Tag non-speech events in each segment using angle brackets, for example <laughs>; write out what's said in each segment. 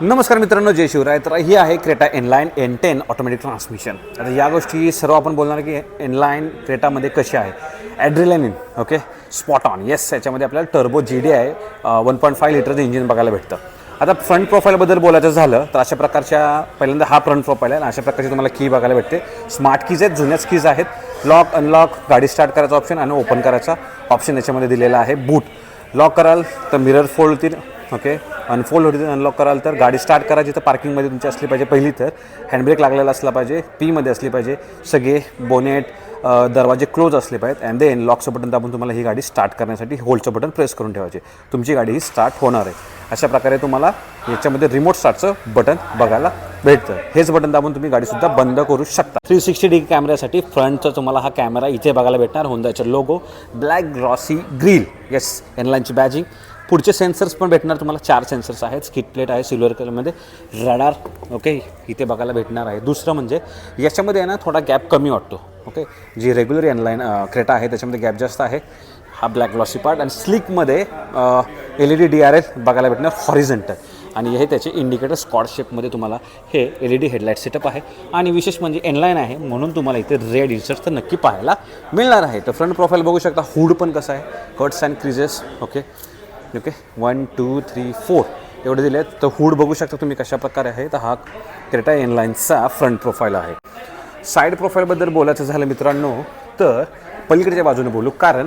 नमस्कार मित्रांनो जय शिवराय. तर ही आहे Creta N line N ten automatic transmission आता या गोष्टी सर्व आपण बोलणार की एनलाईन क्रेटामध्ये कशी आहे? Adrenaline okay spot on yes याच्यामध्ये आपल्याला टर्बो जी डी आहे. वन पॉईंट फाय लिटरचं इंजिन बघायला भेटतं. आता फ्रंट प्रोफाईलबद्दल बोलायचं झालं तर अशा प्रकारच्या पहिल्यांदा हा फ्रंट प्रोफाईल आहे आणि अशा प्रकारची तुम्हाला की बघायला भेटते. स्मार्ट कीज आहेत जुन्याच कीज आहेत. लॉक अनलॉक गाडी स्टार्ट करायचा ऑप्शन आणि ओपन करायचा ऑप्शन याच्यामध्ये दिलेला आहे बूट लॉक कराल तर मिरर फोल्ड होतील ओके अनफोल्ड होती अनलॉक कराल तर गाडी स्टार्ट करायची तर पार्किंगमध्ये तुमची असली पाहिजे पहिली तर. हँडब्रेक लागलेला असला पाहिजे पीमध्ये असली पाहिजे सगळे बोनेट दरवाजे क्लोज असले पाहिजेत अँड देन लॉकचं बटन दाबून तुम्हाला ही गाडी स्टार्ट करण्यासाठी होल्डचं बटन प्रेस करून ठेवायचे. तुमची गाडी ही स्टार्ट होणार आहे. अशा प्रकारे तुम्हाला याच्यामध्ये रिमोट स्टार्टचं बटन बघायला भेटतं. हेच बटन दाबून तुम्ही गाडीसुद्धा बंद करू शकता. थ्री सिक्स्टी डिग्री कॅमेऱ्यासाठी फ्रंटचा तुम्हाला हा कॅमेरा इथे बघायला भेटणार होंडाचा logo black glossy grille yes एनलाईनची badging पुढचे सेन्सर्स पण भेटणार तुम्हाला. चार सेन्सर्स आहेत. स्किट प्लेट आहे सिल्वर कलरमध्ये रडार ओके इथे बघायला भेटणार आहे. दुसरं म्हणजे याच्यामध्ये आहे ना थोडा गॅप कमी वाटतो ओके जी रेग्युलर एनलाईन क्रेटा आहे त्याच्यामध्ये गॅप जास्त आहे. हा ब्लॅक ग्लॉसी पार्ट आणि स्लिकमध्ये L E D D R S बघायला भेटणार हॉरिझेंटल आणि हे त्याचे इंडिकेटर स्कॉट शेपमध्ये तुम्हाला हे L E D headlight setup आहे. आणि विशेष म्हणजे एनलाईन आहे म्हणून तुम्हाला इथे रेड इन्सर्ट तर नक्की पाहायला मिळणार आहे. तर फ्रंट प्रोफाईल बघू शकता. हुड पण कसं आहे. Cuts and creases okay okay one two three four एवढे दिले आहेत तर हुड बघू शकता तुम्ही कशा प्रकारे आहे. तर हा क्रेटा एनलाईन्सचा फ्रंट प्रोफाईल आहे. साईड प्रोफाईलबद्दल बोलायचं झालं मित्रांनो तर पलीकडच्या बाजूने बोलू. कारण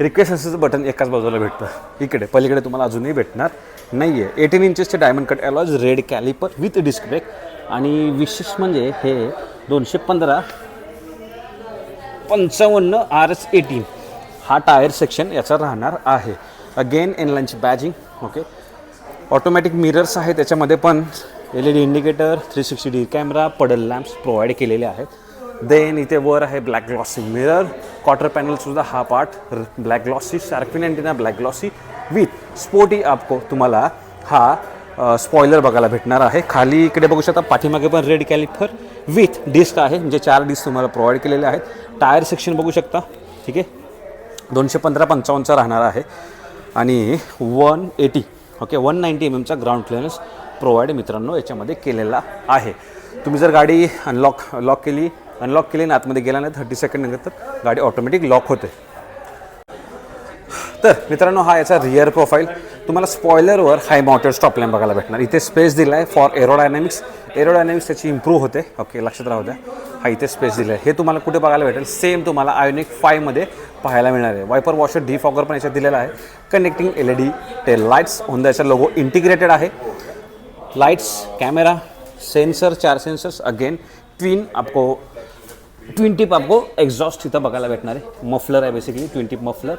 रिक्वेस्ट बटन एकाच बाजूला भेटतं. इकडे पलीकडे तुम्हाला अजूनही भेटणार नाही आहे eighteen इंचेसचे diamond cut alloys red caliper with disc brake आणि विशेष म्हणजे हे दोनशे पंधरा पंचावन्न आर एस एटीन हा टायर सेक्शन याचा राहणार आहे. अगेन एनलाईनची बॅजिंग ओके ऑटोमॅटिक मिरर्स आहे त्याच्यामध्ये पण L E D indicator three sixty D camera puddle lamps provide केलेले आहेत. देन इथे वर आहे ब्लॅक ग्लॉसी मिरर क्वार्टर पॅनलसुद्धा हा part black glossy shark fin antenna black glossy with sporty आपको तुम्हाला हा स्पॉयलर बघायला भेटणार आहे. खाली इकडे बघू शकता पाठीमागे पण रेड कॅलिफर विथ डिस्क आहे म्हणजे चार डिस्क तुम्हाला प्रोव्हाइड केलेले आहेत. टायर सेक्शन बघू शकता ठीक आहे. दोनशे पंधरा पंचावन्नचा राहणार आहे. आणि one eighty okay one ninety M एमचा ground clearance provide मित्रांनो याच्यामध्ये केलेला आहे. तुम्ही जर गाडी अनलॉक लॉक केली अनलॉक केली आणि आतमध्ये गेला नाही थर्टी सेकंड नंतर गाडी ऑटोमॅटिक लॉक होते. तर मित्रांनो हा याचा रिअर प्रोफाईल तुम्हाला स्पॉयलरवर हाय माउंटेड स्टॉप लॅम्प बघायला भेटणार. इथे स्पेस दिला आहे फॉर एरोडायनॅमिक्स एरोडायनॅमिक्स त्याची इम्प्रूव्ह होते. ओके लक्षात राहू द्या. हा इथे स्पेस दिला आहे हे तुम्हाला कुठे बघायला भेटेल? सेम तुम्हाला आयोनिक फायमध्ये पाहायला मिळणार आहे. वायपर वॉशर डी फॉगर पण याच्यात दिलेला आहे. Connecting L E D tail lights होंडाचा logo integrated आहे. लाइट्स कैमरा सेंसर चार सेंसर्स अगेन ट्विन आपको ट्विन टिप आपको एक्झॉस्ट इथं बघायला भेटणार आहे. मफलर आहे बेसिकली ट्विन टिप मफलर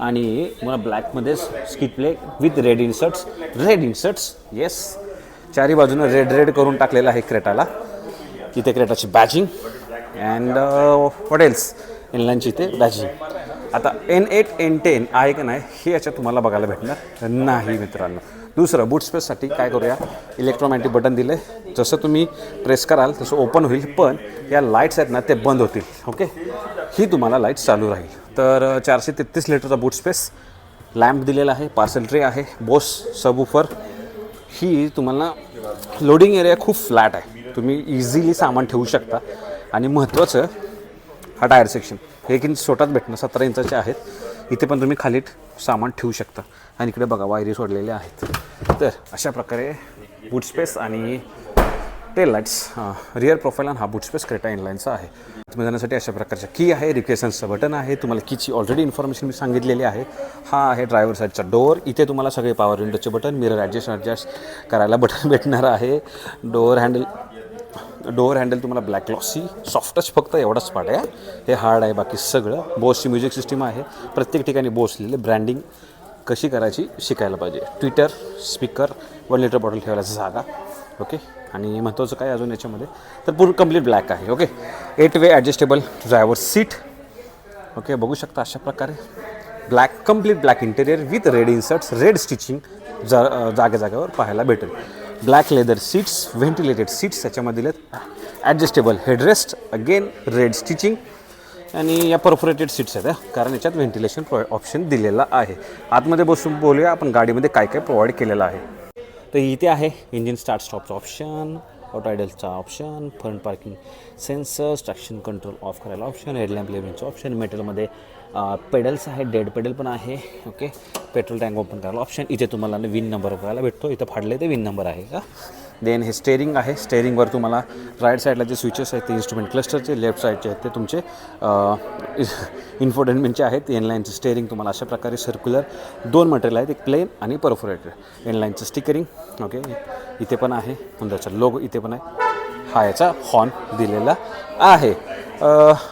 आणि मला ब्लॅकमध्ये skid plate with red inserts red inserts yes चारी बाजूनं रेड रेड करून टाकलेलं आहे क्रेटाला. इथे क्रेटाची बॅजिंग अँड वॉट एल्स एनलाईनची इथे बॅजिंग आता एन एट एन टेन आहे का नाही हे याच्यात तुम्हाला बघायला भेटणार नाही मित्रांनो. दुसरं बूट स्पेससाठी काय करूया? इलेक्ट्रोमॅटिक बटन दिले जसं तुम्ही प्रेस कराल तसं ओपन होईल पण या लाईट्स आहेत ना ते बंद होतील ओके ही तुम्हाला लाईट्स चालू राहील. तर चारशे तेहतीस लिटरचा बूट स्पेस लॅम्प दिलेला आहे पार्सल ट्रे आहे बोस सबवूफर ही तुम्हाला लोडिंग एरिया खूप फ्लॅट आहे. तुम्ही इझिली सामान ठेवू शकता. आणि महत्त्वाचं हा टायर सेक्शन. हे एक इंच छोटाच भेटणं सतरा इंचाचे आहेत. इथे पण तुम्ही खाली सामान ठेवू शकता. आणि इकडे बघा वायरी सोडलेल्या आहेत. तर अशा प्रकारे बूट स्पेस आणि टेल लाईट्स रिअर प्रोफाईल आणि हा बूट स्पेस क्रेटा इनलाईनचा आहे. तुम्ही जाण्यासाठी अशा प्रकारच्या की आहे रिक्वेशन्सचं बटन आहे. तुम्हाला कीची ऑलरेडी इन्फॉर्मेशन मी सांगितलेली आहे. हा आहे ड्रायव्हर साईडचा डोअर इथे तुम्हाला सगळे पॉवर विंडोचे बटन मिरर ॲडजस्ट ॲडजस्ट करायला बटन <laughs> भेटणार आहे. डोअर हँडल डोअर हँडल तुम्हाला ब्लॅक ग्लॉसी सॉफ्टच फक्त एवढाच पार्ट आहे हे. हार्ड आहे बाकी सगळं. बोसची म्युझिक सिस्टीम आहे. प्रत्येक ठिकाणी बोस लिहिले ब्रँडिंग कशी करायची शिकायला पाहिजे. Tweeter speaker one litre bottle ठेवायला जागा. ओके आणि महत्त्वाचं काय अजून याच्यामध्ये? तर पूर्ण कंप्लीट ब्लॅक आहे. Okay eight way adjustable driver seat okay बघू शकता अशा प्रकारे. Black complete black interior with red inserts red stitching जा जागे जागेवर पाहायला भेटेल. Black leather seats ventilated seats याच्यामध्ये दिलेत. Adjustable headrest again red stitching आणि या परफोरेटेड सीट्स आहेत कारण याच्यात व्हेंटिलेशन प्रो ऑप्शन दिलेला आहे. आतमध्ये बसून बोलूया आपण गाडीमध्ये काय काय प्रोव्हाइड केलेलं आहे. तर इथे आहे इंजिन स्टार्ट स्टॉपचं option auto आयडलचा option front parking sensors traction control off करायला ऑप्शन हेडलॅम्प लेव्हिंगचं ऑप्शन मेटलमध्ये पेडल्स आहेत डेड पेडल पण आहे ओके पेट्रोल टँक ओपन करायला. ऑप्शन इथे तुम्हाला विन नंबर बघायला भेटतो. इथं फाडले ते विन नंबर आहे का? देन हे स्टेरिंग आहे. स्टेरिंगवर तुम्हाला राईट साईडला जे स्विचेस आहेत ते इन्स्ट्रुमेंट क्लस्टरचे लेफ्ट साईडचे आहेत ते तुमचे इन्फोटेनमेंटचे आहेत. एनलाईनचं स्टेरिंग तुम्हाला अशा प्रकारे सर्क्युलर दोन मटेरियल आहेत एक प्लेन आणि परफोरेटेड एनलाईनचं स्टिकरिंग ओके इथे पण आहे. त्याचा लोगो इथे पण आहे. हा याचा हॉर्न दिलेला आहे.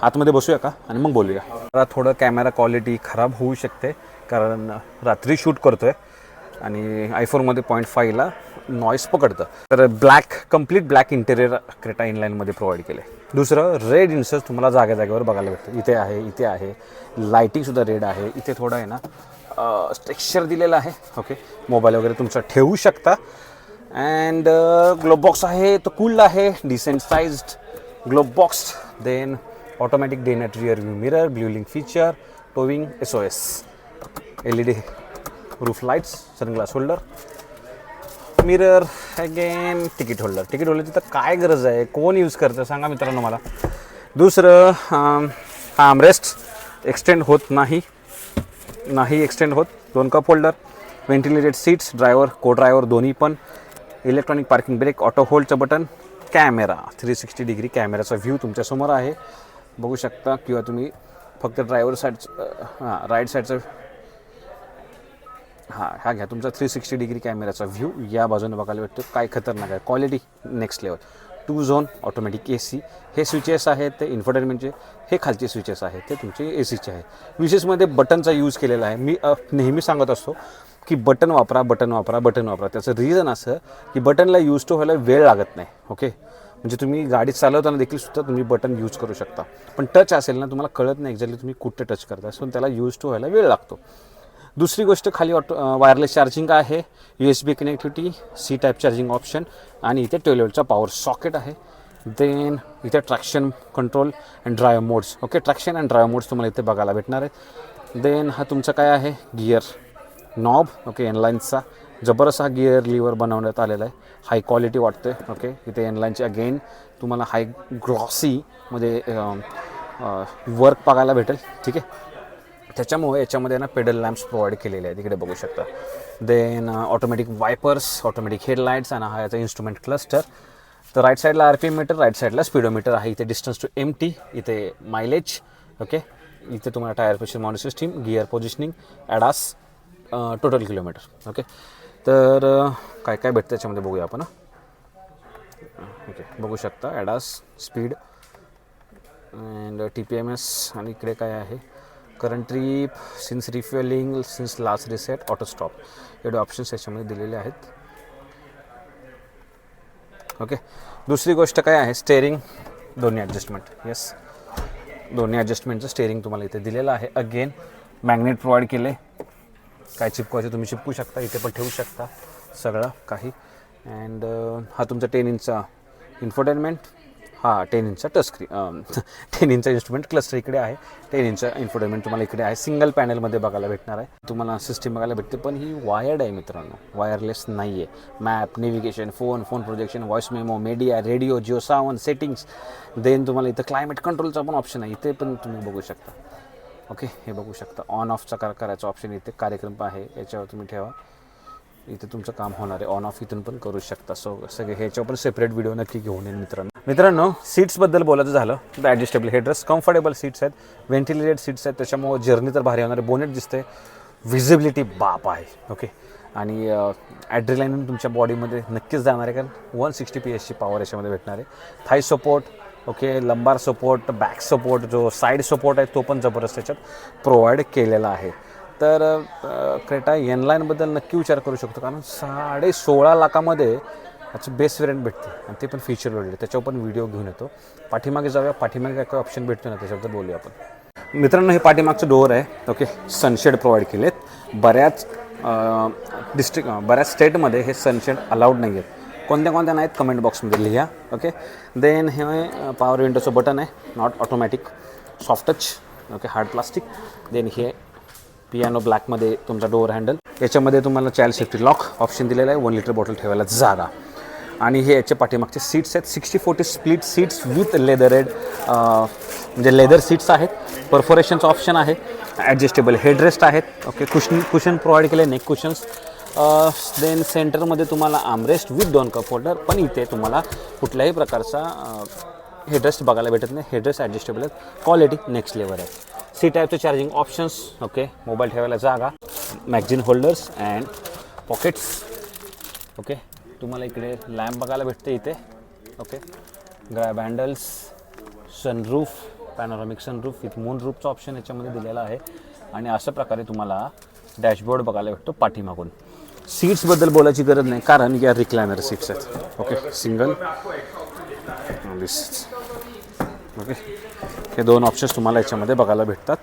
आतमध्ये बसूया का? आणि मग बोलूया. जरा थोडं कॅमेरा क्वालिटी खराब होऊ शकते कारण रात्री शूट करतो आहे आणि आयफोनमध्ये पॉईंट फायला नॉईस पकडतं. तर black complete black interior Creta इनलाईनमध्ये provide केले दुसरं रेड इन्सर्स तुम्हाला जागे जागेवर बघायला भेटतं. इथे आहे इथे आहे. लाईटिंगसुद्धा रेड आहे. इथे थोडं आहे ना स्ट्रेक्चर दिलेलं आहे. ओके मोबाईल वगैरे तुमचा ठेवू शकता. अँड ग्लोब बॉक्स आहे तो कूल आहे decent sized glove box then automatic day night rear view mirror blue feature towing S O S L E D roof lights sunglass holder mirror again ticket holder ticket होल्डरची तर काय गरज आहे? कोण use करतं? सांगा मित्रांनो मला. दुसरं हा आमरेस्ट एक्सटेंड होत नाही. नाही एक्सटेंड होत. दोन cup holder ventilated seats driver co driver दोन्ही पण. Electronic parking brake auto होल्डचं button camera three sixty degree कॅमेराचा view तुमच्यासमोर आहे. बघू शकता किंवा तुम्ही फक्त ड्रायव्हर साईडचं हां राईट साईडचं हां हा घ्या. तुमचा थ्री सिक्स्टी डिग्री कॅमेराचा व्ह्यू या बाजूने बघायला भेटतो. काय खतरनाक आहे? Quality next level two zone automatic A C हे स्विचेस आहेत ते इन्फर्टेनमेंटचे हे खालचे स्विचेस आहेत ते तुमचे ए सीचे आहेत. विशेषमध्ये बटनचा यूज केलेला आहे. मी नेहमी सांगत असतो की बटन वापरा बटन वापरा बटन वापरा. त्याचं रिझन असं की बटनला यूज टू व्हायला वेळ लागत नाही ओके म्हणजे तुम्ही गाडी चालवताना देखील सुद्धा तुम्ही बटन यूज करू शकता. पण टच असेल ना तुम्हाला कळत नाही एक्झॅक्टली तुम्ही कुठे टच करता सो त्याला यूज टू व्हायला वेळ लागतो. दुसरी गोष्ट खाली ऑटो वायरलेस चार्जिंग आहे. U S B connectivity C type charging option आणि इथे ट्वेल्वचा पॉवर सॉकेट आहे. देन इथे traction control and drive modes okay traction and drive modes तुम्हाला इथे बघायला भेटणार आहेत. देन हा तुमचा काय आहे? गिअर नॉब ओके एनलाईन्सचा जबरदस्त हा गिअर लिव्हर बनवण्यात आलेला आहे. हाय क्वालिटी वाटते ओके इथे एनलाईनची अगेन तुम्हाला हाय ग्रॉसीमध्ये वर्क बघायला भेटेल ठीक आहे? त्याच्यामुळे याच्यामध्ये ना पेडल लॅम्प्स प्रोव्हाइड केलेले आहेत. तिकडे बघू शकता. Then automatic wipers automatic headlights आणि हा याचा इन्स्ट्रुमेंट क्लस्टर तर राईट साईडला R P M meter right साईडला स्पीडोमीटर आहे. इथे डिस्टन्स टू एम टी इथे मायलेज ओके इथे तुम्हाला tyre pressure monitor system gear positioning ADAS total kilometre okay तर काय काय भेटतं त्याच्यामध्ये बघूया आपण ओके बघू शकता. ADAS speed and T P M S आणि इकडे काय आहे? Current trip since refuelling since last reset auto stop एवढे ऑप्शन्स याच्यामध्ये दिलेले आहेत. ओके दुसरी गोष्ट काय आहे? स्टेअरिंग दोन्ही ॲडजस्टमेंट येस दोन्ही ॲडजस्टमेंटचं स्टेअरिंग तुम्हाला इथे दिलेलं आहे. अगेन मॅग्नेट प्रोव्हाइड केले. काय चिपकवायचे तुम्ही चिपकू शकता इथे पण ठेवू शकता सगळं काही. अँड हा तुमचा टेन इंचचा इन्फोटेनमेंट हा टेन इंचचा टचस्क्रीन टेन इंचचा इन्स्ट्रुमेंट क्लस्टर इकडे आहे. टेन इंचचा इन्फोटेनमेंट तुम्हाला इकडे आहे. सिंगल पॅनलमध्ये बघायला भेटणार आहे. तुम्हाला सिस्टीम बघायला भेटते पण ही वायर्ड आहे मित्रांनो. वायरलेस नाही आहे map navigation phone phone projection voice memo media radio Jio Saavn settings then तुम्हाला इथं क्लायमेट कंट्रोलचा पण ऑप्शन आहे. इथे पण तुम्ही बघू शकता. ओके हे बघू शकता. ऑन ऑफचा कर करायचा ऑप्शन इथे कार्यक्रम आहे याच्यावर तुम्ही ठेवा. इथे तुमचं काम होणार आहे. ऑन ऑफ इथून पण करू शकता. सो सगळे ह्याच्यावर पण सेपरेट व्हिडिओ नक्की घेऊन येईल मित्रांनो. मित्रांनो सीट्सबद्दल बोलायचं झालं तर ॲडजस्टेबल हेड्रेस कम्फर्टेबल सीट्स आहेत व्हेंटिलेटेड सीट्स आहेत त्याच्यामुळे जर्नी तर भारी होणार आहे. बोनेट दिसते व्हिजिबिलिटी बाप आहे. ओके आणि ॲड्रिलाईन तुमच्या बॉडीमध्ये नक्कीच जाणार आहे कारण वन सिक्स्टी पी एसची पॉवर याच्यामध्ये भेटणार आहे. Thigh support okay lumbar support back support जो साईड सपोर्ट आहे तो पण जबरदस्त त्याच्यात प्रोव्हाइड केलेला आहे. तर क्रेटा एनलाईनबद्दल नक्की विचार करू शकतो कारण साडे सोळा लाखामध्ये त्याची बेस्ट व्हेरियंट भेटते आणि ते पण फीचर वेगळे. त्याच्यावर पण व्हिडिओ घेऊन येतो. पाठीमागे जाऊया. पाठीमागे काय काय ऑप्शन भेटतो ना त्याच्याबद्दल बोलूया आपण. मित्रांनो हे पाठीमागचं डोअर आहे. ओके सनशेड प्रोव्हाइड केलेत. बऱ्याच डिस्ट्रिक्ट बऱ्याच स्टेटमध्ये हे सनशेड अलाउड नाही आहेत कोणत्या कोणत्या नाहीत कमेंट बॉक्समध्ये लिहा ओके देन हे पॉवर विंडोचं बटन आहे not automatic soft touch okay hard plastic then हे पियानो ब्लॅकमध्ये तुमचा डोअर हँडल याच्यामध्ये तुम्हाला चाइल्ड सेफ्टी लॉक ऑप्शन दिलेलं आहे वन लिटर बॉटल ठेवायला जागा. आणि हे याच्या पाठीमागचे सीट्स आहेत sixty forty split seats with leathered म्हणजे लेदर सीट्स आहेत. परफोरेशनचं ऑप्शन आहे ॲडजस्टेबल हेडरेस्ट आहेत ओके कुशन कुशन प्रोव्हाइड केले नेक कुशन्स देन सेंटरमध्ये तुम्हाला आमरेस्ट विथ दोन कप होल्डर पण इथे तुम्हाला कुठल्याही प्रकारचा हेडरेस्ट बघायला भेटत नाही. हेडरेस्ट ॲडजस्टेबल आहेत. क्वालिटी नेक्स्ट लेवल आहे. सी टाईपचे चार्जिंग ऑप्शन्स ओके मोबाईल ठेवायला जागा. Magazine holders and pockets okay तुम्हाला इकडे लॅम्प बघायला भेटते इथे okay grab handles sunroof panoramic sunroof with moon रूफचा option याच्यामध्ये दिलेला आहे. आणि अशा प्रकारे तुम्हाला डॅशबोर्ड बघायला भेटतो पाठीमागून. सीट्सबद्दल बोलायची गरज नाही कारण या रिक्लायनर सीट्स आहेत. ओके सिंगल ओके हे दोन ऑप्शन्स तुम्हाला याच्यामध्ये बघायला भेटतात.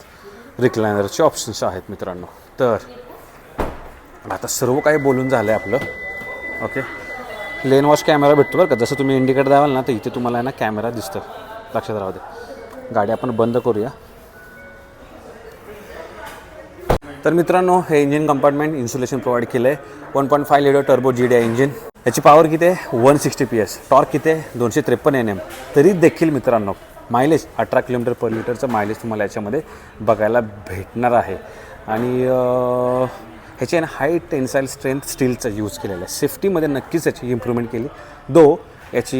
रिक्लायनरचे ऑप्शन्स आहेत मित्रांनो. तर आता सर्व काही बोलून झालं आहे आपलं. ओके लेन वॉश कॅमेरा भेटतो बरं का. जसं तुम्ही इंडिकेटर द्यावाल ना तर इथे तुम्हाला आहे ना कॅमेरा दिसतं. लक्षात राहू दे. गाडी आपण बंद करूया. तर मित्रांनो हे इंजिन कंपार्टमेंट इन्सुलेशन प्रोव्हाइड केलं आहे one point five litre turbo G D आहे इंजिन याची पॉवर किती आहे? One sixty P S torque किती आहे? दोनशे त्रेपन्न एन एम तरी देखील मित्रांनो मायलेज अठरा किलोमीटर पर लिटरचं मायलेज तुम्हाला याच्यामध्ये बघायला भेटणार आहे. आणि अं, ह्याची आहे ना हाय टेन्साईल स्ट्रेंथ स्टीलचा यूज केलेला आहे. सेफ्टीमध्ये नक्कीच याची इम्प्रूव्हमेंट केली. दो याची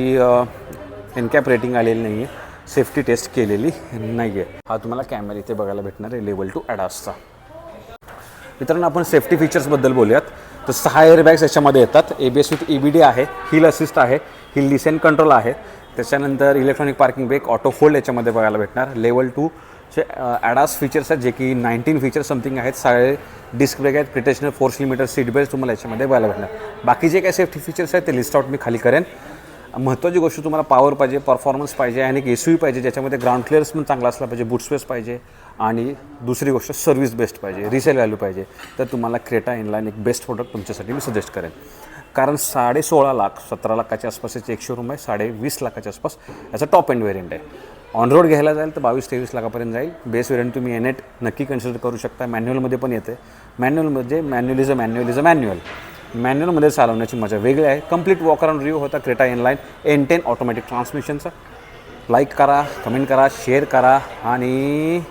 एनकॅप रेटिंग आलेली नाही आहे सेफ्टी टेस्ट केलेली नाही आहे हा तुम्हाला कॅमेरा इथे बघायला भेटणार आहे लेवल टू ॲडासचा मित्रांनो आपण सेफ्टी फीचर्सबद्दल बोलूयात. तर सहा एअरबॅग्स याच्यामध्ये येतात. A B S with E B D आहे हिल असिस्ट आहे हिल डिसेंट कंट्रोल आहे. त्याच्यानंतर electronic parking brake auto fold याच्यामध्ये बघायला भेटणार. लेवल टू चे ॲडास फीचर्स आहेत जे की नाईन्टीन फीचर्स समथिंग आहेत. साडे डिस्क ब्रेक आहेत pretensioner four kilometre seat belt तुम्हाला याच्यामध्ये बघायला भेटणार. बाकी जे काही सेफ्टी फीचर्स आहेत ते लिस्ट आउट मी खाली करेन. महत्त्वाची गोष्ट तुम्हाला पॉवर पाहिजे परफॉर्मन्स पाहिजे आणि एक एस यू पाहिजे ज्याच्यामध्ये ग्राउंड क्लिअर्स पण चांगला असला पाहिजे बूट स्पेस पाहिजे आणि दुसरी गोष्ट सर्व्हिस बेस्ट पाहिजे रिसेल व्हॅल्यू पाहिजे. तर तुम्हाला क्रेटा इनलाईन एक बेस्ट प्रोडक्ट तुमच्यासाठी मी सजेस्ट करेन. कारण साडे सोळा लाख सतरा लाखाच्या आसपास याचे एक शोरूम आहे साडे वीस लाखाच्या आसपास याचा टॉप एंड व्हेरियंट आहे. ऑन रोड घ्यायला जाईल तर बावीस तेवीस लाखापर्यंत जाईल. बेस व्हेरियंट तुम्ही एन एट नक्की कन्सिडर करू शकता. मॅन्युअलमध्ये पण येते मॅन्युअलमध्ये manual is a manual is a manual मॅन्युअलमध्ये चालवण्याची मजा वेगळी आहे. कंप्लीट वॉक अराउंड रिव्ह्यू होता Creta N line N ten automatic ट्रान्समिशनचा like करा कमेंट करा शेअर करा आणि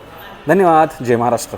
धन्यवाद. जय महाराष्ट्र.